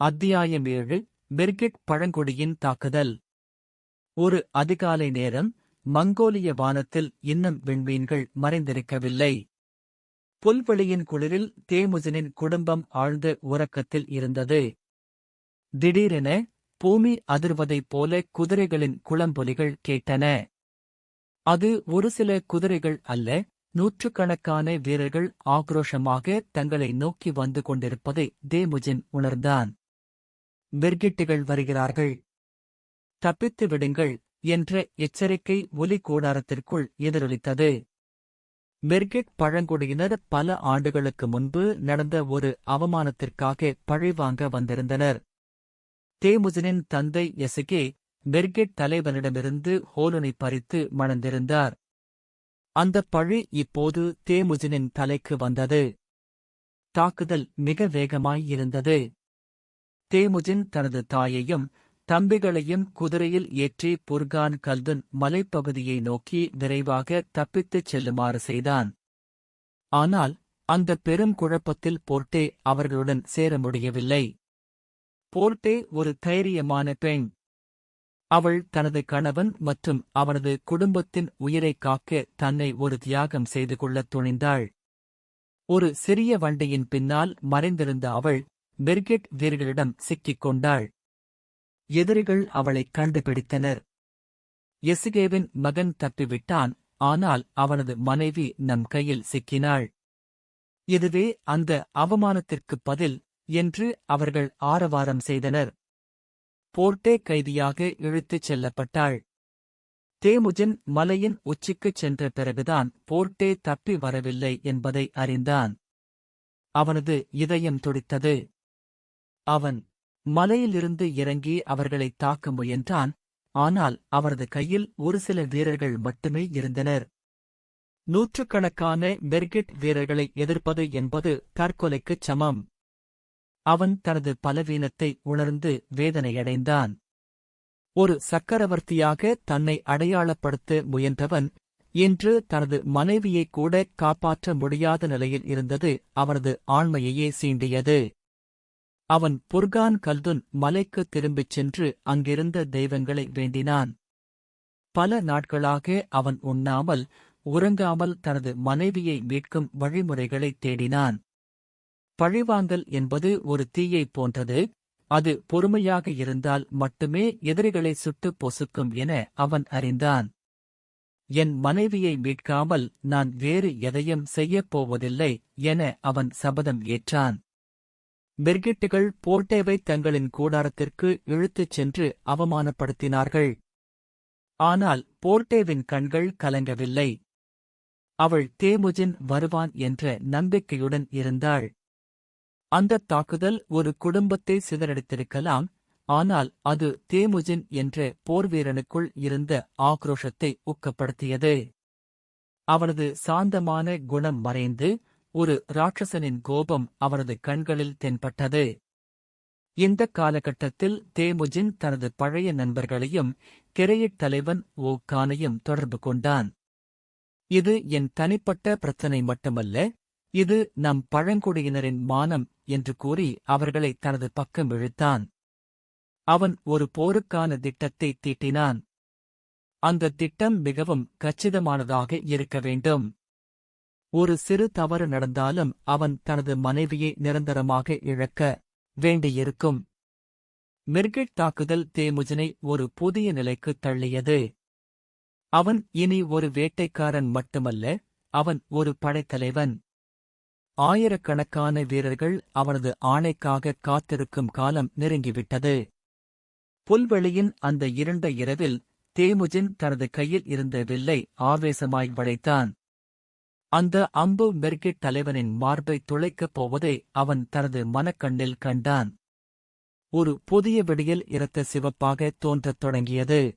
அத்தியாயம் ஏழு பெர்கிட் பழங்குடியின் தாக்குதல். ஒரு அதிகாலை நேரம் மங்கோலிய வானத்தில் இன்னும் விண்மீன்கள் மறைந்திருக்கவில்லை. புல்வெளியின் குளிரில் தேமுஜனின் குடும்பம் ஆழ்ந்த உறக்கத்தில் இருந்தது. திடீரென பூமி அதிர்வதைப் போல குதிரைகளின் குளம்பொலிகள் கேட்டன. அது ஒரு சில குதிரைகள் அல்ல நூற்றுக்கணக்கான வீரர்கள் ஆக்ரோஷமாக தங்களை நோக்கி வந்து கொண்டிருப்பதை தேமுஜின் உணர்ந்தான். பெர்கிட்டுகள் வருகிறார்கள். தப்பித்து விடுங்கள் என்ற எச்சரிக்கை ஒலி கூடாரத்திற்குள் எதிரொலித்தது. மெர்கிட் பழங்குடியினர் பல ஆண்டுகளுக்கு முன்பு நடந்த ஒரு அவமானத்திற்காக பழிவாங்க வந்திருந்தனர். தேமுஜனின் தந்தை எசுகே மெர்கிட் தலைவனிடமிருந்து ஹோலனை பறித்து மணந்திருந்தார். அந்த பழி இப்போது தேமுஜனின் தலைக்கு வந்தது. தாக்குதல் மிக வேகமாயிருந்தது தேமுஜின் தனது தாயையும் தம்பிகளையும் குதிரையில் ஏற்றி புர்கான் கல்துன் மலைப்பகுதியை நோக்கி விரைவாக தப்பித்துச் செல்லுமாறு செய்தான். ஆனால் அந்த பெரும் குழப்பத்தில் போர்ட்டே அவர்களுடன் சேர முடியவில்லை. போர்ட்டே ஒரு தைரியமான பெண். அவள் தனது கணவன் மற்றும் அவனது குடும்பத்தின் உயிரைக் காக்க தன்னை ஒரு தியாகம் செய்து கொள்ளத் துணிந்தாள். ஒரு சிறிய வண்டியின் பின்னால் மறைந்திருந்த அவள் பெர்கெட் வீரர்களிடம் சிக்கிக் கொண்டாள் எதிரிகள் அவளைக் கண்டுபிடித்தனர். எசுகேவின் மகன் தப்பிவிட்டான் ஆனால் அவனது மனைவி நம் கையில் சிக்கினாள். இதுவே அந்த அவமானத்திற்குப் பதில் என்று அவர்கள் ஆரவாரம் செய்தனர். போர்ட்டே கைதியாக இழுத்துச் செல்லப்பட்டாள். தேமுஜின் மலையின் உச்சிக்குச் சென்ற பிறகுதான் போர்ட்டே தப்பி வரவில்லை என்பதை அறிந்தான். அவனது இதயம் துடித்தது. அவன் மலையிலிருந்து இறங்கி அவர்களைத் தாக்க முயன்றான். ஆனால் அவரது கையில் ஒரு சில வீரர்கள் மட்டுமே இருந்தனர். நூற்றுக்கணக்கான பெர்கிட் வீரர்களை எதிர்ப்பது என்பது தற்கொலைக்குச் சமம். அவன் தனது பலவீனத்தை உணர்ந்து வேதனையடைந்தான். ஒரு சக்கரவர்த்தியாக தன்னை அடையாளப்படுத்த முயன்றவன் இன்று தனது மனைவியைக் கூட காப்பாற்ற முடியாத நிலையில் இருந்தது அவரது ஆண்மையையே சீண்டியது. அவன் புர்கான் கல்துன் மலைக்கு திரும்பிச் சென்று அங்கிருந்த தெய்வங்களை வேண்டினான். பல நாட்களாக அவன் உண்ணாமல் உறங்காமல் தனது மனைவியை மீட்கும் வழிமுறைகளைத் தேடினான். பழிவாங்கல் என்பது ஒரு தீயைப் போன்றது அது பொறுமையாக இருந்தால் மட்டுமே எதிரிகளை சுட்டுப் பொசுக்கும் என அவன் அறிந்தான். என் மனைவியை மீட்காமல் நான் வேறு எதையும் செய்யப் போவதில்லை என அவன் சபதம் ஏற்றான். பெர்கிட்டுகள் போர்ட்டேவை தங்களின் கூடாரத்திற்கு இழுத்துச் சென்று அவமானப்படுத்தினார்கள். ஆனால் போர்ட்டேவின் கண்கள் கலங்கவில்லை. அவள் தேமுஜின் வருவான் என்ற நம்பிக்கையுடன் இருந்தாள். அந்த தாக்குதல் ஒரு குடும்பத்தை சிதறடித்திருக்கலாம் ஆனால் அது தேமுஜின் என்ற போர்வீரனுக்குள் இருந்த ஆக்ரோஷத்தை ஊக்கப்படுத்தியது. அவனது சாந்தமான குணம் மறைந்து ஒரு ராட்சசனின் கோபம் அவரது கண்களில் தென்பட்டது. இந்த காலகட்டத்தில் தேமுஜின் தனது பழைய நண்பர்களையும் கிரையிட் தலைவன் ஓ கானையும் தொடர்பு கொண்டான். இது என் தனிப்பட்ட பிரச்சனை மட்டுமல்ல இது நம் பழங்குடியினரின் மானம் என்று கூறி அவர்களை தனது பக்கம் இழுத்தான். அவன் ஒரு போருக்கான திட்டத்தை தீட்டினான். அந்த திட்டம் மிகவும் கச்சிதமானதாக இருக்க வேண்டும். ஒரு சிறு தவறு நடந்தாலும் அவன் தனது மனைவியை நிரந்தரமாக இழக்க வேண்டியிருக்கும். மிர்கிட் தாக்குதல் தேமுஜனை ஒரு புதிய நிலைக்கு தள்ளியது. அவன் இனி ஒரு வேட்டைக்காரன் மட்டுமல்ல அவன் ஒரு படைத்தலைவன். ஆயிரக்கணக்கான வீரர்கள் அவனது ஆணைக்காக காத்திருக்கும் காலம் நெருங்கிவிட்டது. புல்வெளியின் அந்த இருண்ட இரவில் தேமுஜின் தனது கையில் இருந்த வில்லை ஆவேசமாய் வளைத்தான். அந்த அம்பு மெர்கிட் தலைவனின் மார்பை துளைக்கப் போவதை அவன் தனது மனக்கண்ணில் கண்டான். ஒரு புதிய விடியல் இரத்த சிவப்பாக தோன்றத் தொடங்கியது.